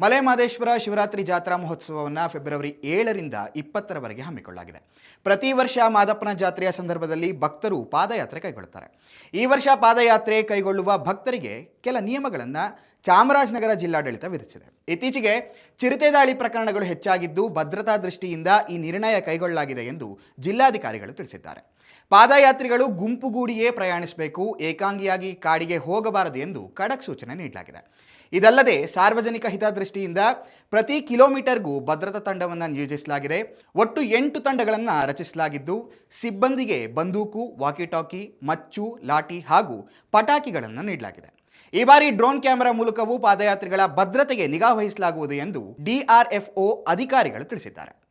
ಮಲೆ ಮಹದೇಶ್ವರ ಶಿವರಾತ್ರಿ ಜಾತ್ರಾ ಮಹೋತ್ಸವವನ್ನು ಫೆಬ್ರವರಿ ಏಳರಿಂದ ಇಪ್ಪತ್ತರವರೆಗೆ ಹಮ್ಮಿಕೊಳ್ಳಲಾಗಿದೆ. ಪ್ರತಿ ವರ್ಷ ಮಾದಪ್ಪನ ಜಾತ್ರೆಯ ಸಂದರ್ಭದಲ್ಲಿ ಭಕ್ತರು ಪಾದಯಾತ್ರೆ ಕೈಗೊಳ್ಳುತ್ತಾರೆ. ಈ ವರ್ಷ ಪಾದಯಾತ್ರೆ ಕೈಗೊಳ್ಳುವ ಭಕ್ತರಿಗೆ ಕೆಲ ನಿಯಮಗಳನ್ನು ಚಾಮರಾಜನಗರ ಜಿಲ್ಲಾಡಳಿತ ವಿಧಿಸಿದೆ. ಇತ್ತೀಚೆಗೆ ಚಿರತೆ ದಾಳಿ ಪ್ರಕರಣಗಳು ಹೆಚ್ಚಾಗಿದ್ದು ಭದ್ರತಾ ದೃಷ್ಟಿಯಿಂದ ಈ ನಿರ್ಣಯ ಕೈಗೊಳ್ಳಲಾಗಿದೆ ಎಂದು ಜಿಲ್ಲಾಧಿಕಾರಿಗಳು ತಿಳಿಸಿದ್ದಾರೆ. ಪಾದಯಾತ್ರಿಗಳು ಗುಂಪುಗೂಡಿಯೇ ಪ್ರಯಾಣಿಸಬೇಕು, ಏಕಾಂಗಿಯಾಗಿ ಕಾಡಿಗೆ ಹೋಗಬಾರದು ಎಂದು ಖಡಕ್ ಸೂಚನೆ ನೀಡಲಾಗಿದೆ. ಇದಲ್ಲದೆ ಸಾರ್ವಜನಿಕ ಹಿತದೃಷ್ಟಿಯಿಂದ ಪ್ರತಿ ಕಿಲೋಮೀಟರ್ಗೂ ಭದ್ರತಾ ತಂಡವನ್ನು ನಿಯೋಜಿಸಲಾಗಿದೆ. ಒಟ್ಟು ಎಂಟು ತಂಡಗಳನ್ನು ರಚಿಸಲಾಗಿದ್ದು, ಸಿಬ್ಬಂದಿಗೆ ಬಂದೂಕು ವಾಕಿಟಾಕಿ ಮಚ್ಚು, ಲಾಠಿ ಹಾಗೂ ಪಟಾಕಿಗಳನ್ನು ನೀಡಲಾಗಿದೆ. ಈ ಬಾರಿ ಡ್ರೋನ್ ಕ್ಯಾಮೆರಾ ಮೂಲಕವೂ ಪಾದಯಾತ್ರಿಗಳ ಭದ್ರತೆಗೆ ನಿಗಾ ವಹಿಸಲಾಗುವುದು ಎಂದು ಡಿಆರ್ಎಫ್ಒ ಅಧಿಕಾರಿಗಳು ತಿಳಿಸಿದ್ದಾರೆ.